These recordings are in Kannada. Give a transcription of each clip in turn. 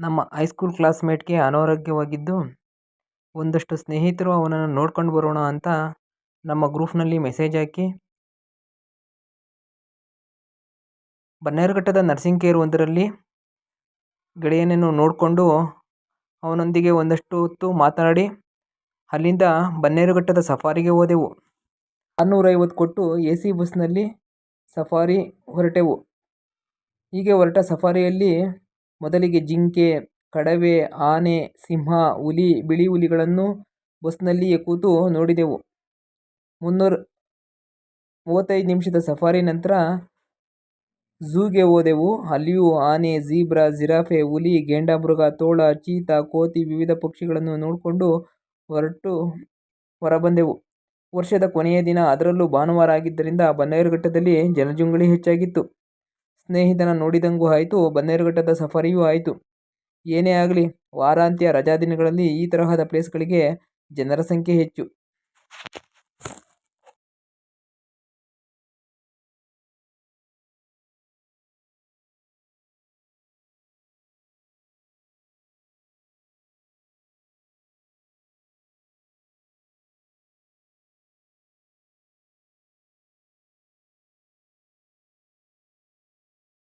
ನಮ್ಮ ಹೈಸ್ಕೂಲ್ ಕ್ಲಾಸ್ಮೇಟ್ಗೆ ಅನಾರೋಗ್ಯವಾಗಿದ್ದು ಒಂದಷ್ಟು ಸ್ನೇಹಿತರು ಅವನನ್ನು ನೋಡ್ಕೊಂಡು ಬರೋಣ ಅಂತ ನಮ್ಮ ಗ್ರೂಪ್ನಲ್ಲಿ ಮೆಸೇಜ್ ಹಾಕಿ. ಬನ್ನೇರುಘಟ್ಟದ ನರ್ಸಿಂಗ್ ಕೇರ್ ಒಂದರಲ್ಲಿ ಗೆಳೆಯನನ್ನು ನೋಡಿಕೊಂಡು ಅವನೊಂದಿಗೆ ಒಂದಷ್ಟು ಹೊತ್ತು ಮಾತನಾಡಿ ಅಲ್ಲಿಂದ ಬನ್ನೇರುಘಟ್ಟದ ಸಫಾರಿಗೆ ಹೋದೆವು. ಆರುನೂರೈವತ್ತು ಕೊಟ್ಟು ಎ ಸಿ ಬಸ್ನಲ್ಲಿ ಸಫಾರಿ ಹೊರಟೆವು. ಹೀಗೆ ಹೊರಟ ಸಫಾರಿಯಲ್ಲಿ ಮೊದಲಿಗೆ ಜಿಂಕೆ, ಕಡವೆ, ಆನೆ, ಸಿಂಹ, ಹುಲಿ, ಬಿಳಿ ಹುಲಿಗಳನ್ನು ಬಸ್ನಲ್ಲಿಯೇ ಕೂತು ನೋಡಿದೆವು. ಮುನ್ನೂರ ಮೂವತ್ತೈದು ನಿಮಿಷದ ಸಫಾರಿ ನಂತರ ಝೂಗೆ ಹೋದೆವು. ಅಲ್ಲಿಯೂ ಆನೆ, ಝೀಬ್ರಾ, ಜಿರಾಫೆ, ಹುಲಿ ಗೇಂಡಾಮೃಗ ತೋಳ, ಚೀತಾ, ಕೋತಿ ವಿವಿಧ ಪಕ್ಷಿಗಳನ್ನು ನೋಡಿಕೊಂಡು ಹೊರಟು ಹೊರಬಂದೆವು. ವರ್ಷದ ಕೊನೆಯ ದಿನ ಅದರಲ್ಲೂ ಭಾನುವಾರ ಆಗಿದ್ದರಿಂದ ಬನ್ನೇರುಘಟ್ಟದಲ್ಲಿ ಜನಜಂಗುಳಿ ಹೆಚ್ಚಾಗಿತ್ತು. ಸ್ನೇಹಿತನ ನೋಡಿದಂಗೂ ಆಯಿತು, ಬನ್ನೇರುಘಟ್ಟದ ಸಫಾರಿಯೂ ಆಯಿತು. ಏನೇ ಆಗಲಿ, ವಾರಾಂತ್ಯ ರಜಾದಿನಗಳಲ್ಲಿ ಈ ತರಹದ ಪ್ಲೇಸ್ಗಳಿಗೆ ಜನರ ಸಂಖ್ಯೆ ಹೆಚ್ಚು.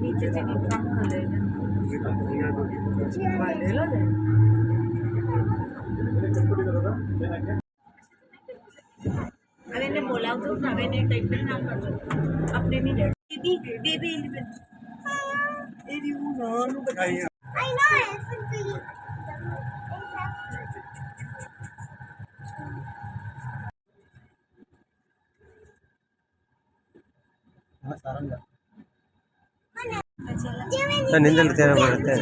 नीचे बोला तो अगर ने टाइप पे नाम कर दो अपने नहीं बेबी बेबी इंडिपेंडेंट तेरी वो नाम बताइए आई नो आई सिंपली నిందలు తినబడితే